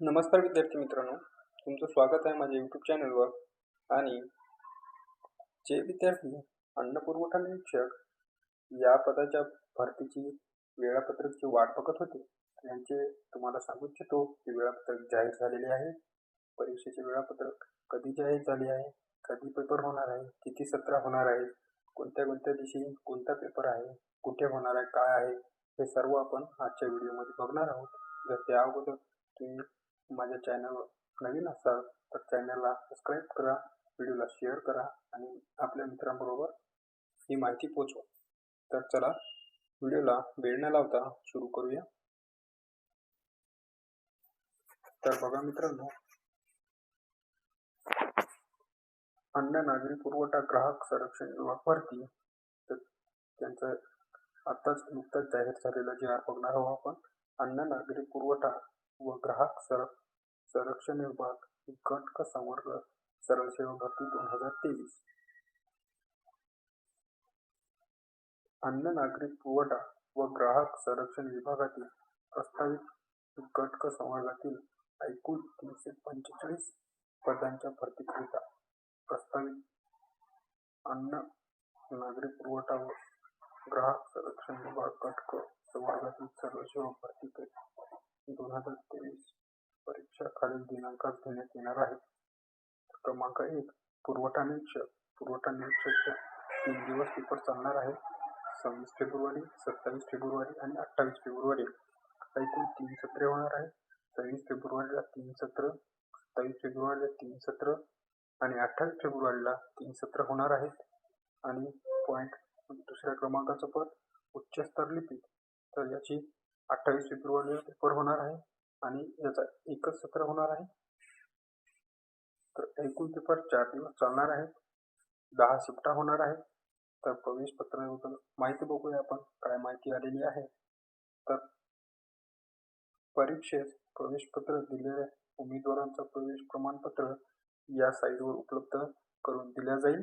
नमस्कार विद्यार्थी मित्रांनो. तुमचं स्वागत आहे माझ्या यूट्यूब चॅनलवर आणि जे विद्यार्थी अन्न पुरवठा निरीक्षक या पदाच्या भरतीची वेळापत्रकची वाट बघत होते त्यांचे तुम्हाला सांगू इच्छितो की वेळापत्रक जाहीर झालेले आहे. परीक्षेचे वेळापत्रक कधी जाहीर झाले आहे कधी पेपर होणार आहे किती सत्र होणार आहे कोणत्या कोणत्या दिवशी कोणता पेपर आहे कुठे होणार आहे काय आहे हे सर्व आपण आजच्या व्हिडिओमध्ये बघणार आहोत. जर त्या अगोदर तुम्ही माझ्या चॅनलवर नवीन असाल तर चॅनलला सबस्क्राईब करा व्हिडिओला शेअर करा आणि आपल्या मित्रांबरोबर ही माहिती पोचवा. तर चला व्हिडिओला वेळ न लावता सुरू करूया. तर बघा मित्रांनो अन्न नागरी पुरवठा ग्राहक संरक्षण विभाग भरती तर त्यांचं आत्ताच नुकताच जाहीर झालेलं जे आर बघणार आहोत आपण. अन्न नागरी पुरवठा व ग्राहक सर संरक्षण विभाग गट संवर्ग सरळ सेवा भरती दोन हजार तेवीस. अन्न नागरिक पुरवठा व ग्राहक संरक्षण विभागातील प्रस्तावित गट संवर्गातील एकूण तीनशे पंचेचाळीस पदांच्या भरतीकरिता प्रस्तावित अन्न नागरी पुरवठा व ग्राहक संरक्षण विभाग गट संवर्गातील सर्व सेवा भरती दोन हजार तेवीस परीक्षा खालील दिनांकात घेण्यात येणार आहे क्रमांक एक पुरवठा निरीक्षक. पुरवठा निरीक्षकच्या तीन दिवस पेपर चालणार आहे सव्वीस फेब्रुवारी सत्तावीस फेब्रुवारी आणि अठ्ठावीस फेब्रुवारी. एकूण तीन सत्रे होणार आहे सव्वीस फेब्रुवारीला तीन सत्र सत्तावीस फेब्रुवारीला तीन सत्र आणि अठ्ठावीस फेब्रुवारीला तीन सत्र होणार आहेत. आणि पॉईंट दुसऱ्या क्रमांकाचं पद उच्चस्तर लिपिक तर याची अठ्ठावीस फेब्रुवारीला पेपर होणार आहे आणि याचा एकच सत्र होणार आहे. तर एकूण पेपर चार दिवस चालणार आहेत. दहा शिफ्टा होणार आहेत. तर प्रवेश पत्राबद्दल माहिती बघूया आपण. काय माहिती आलेली आहे. तर परीक्षेत प्रवेशपत्र दिलेल्या उमेदवारांचं प्रवेश प्रमाणपत्र या साईटवर उपलब्ध करून दिल्या जाईल.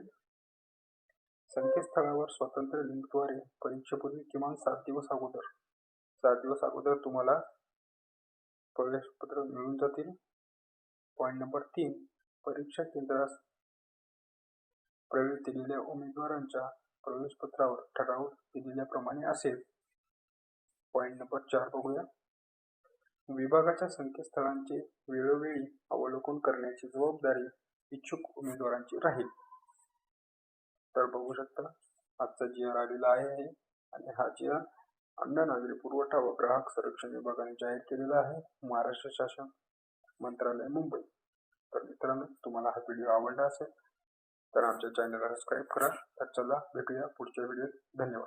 संकेतस्थळावर स्वतंत्र लिंकद्वारे परीक्षेपूर्वी किमान सात दिवस अगोदर सात दिवस अगोदर तुम्हाला प्रवेशपत्र मिळून जातील. पॉईंट नंबर तीन परीक्षा केंद्रास प्रवेश दिलेल्या उमेदवारांच्या प्रवेशपत्रावर ठराव दिलेल्याप्रमाणे असेल. पॉईंट नंबर चार बघूया. विभागाच्या संकेतस्थळांचे वेळोवेळी अवलोकन करण्याची जबाबदारी इच्छुक उमेदवारांची राहील. तर बघू शकता आजचा जी आर आलेला आहे आणि हा जी आर अन्न नागरी पुरवठा व ग्राहक संरक्षण विभागाने जाहीर केलेला आहे. महाराष्ट्र शासन मंत्रालय मुंबई. तर मित्रांनो तुम्हाला हा व्हिडिओ आवडला असेल तर आमच्या चॅनलला सबस्क्राईब करा. तर चला भेटूया पुढच्या व्हिडिओत धन्यवाद.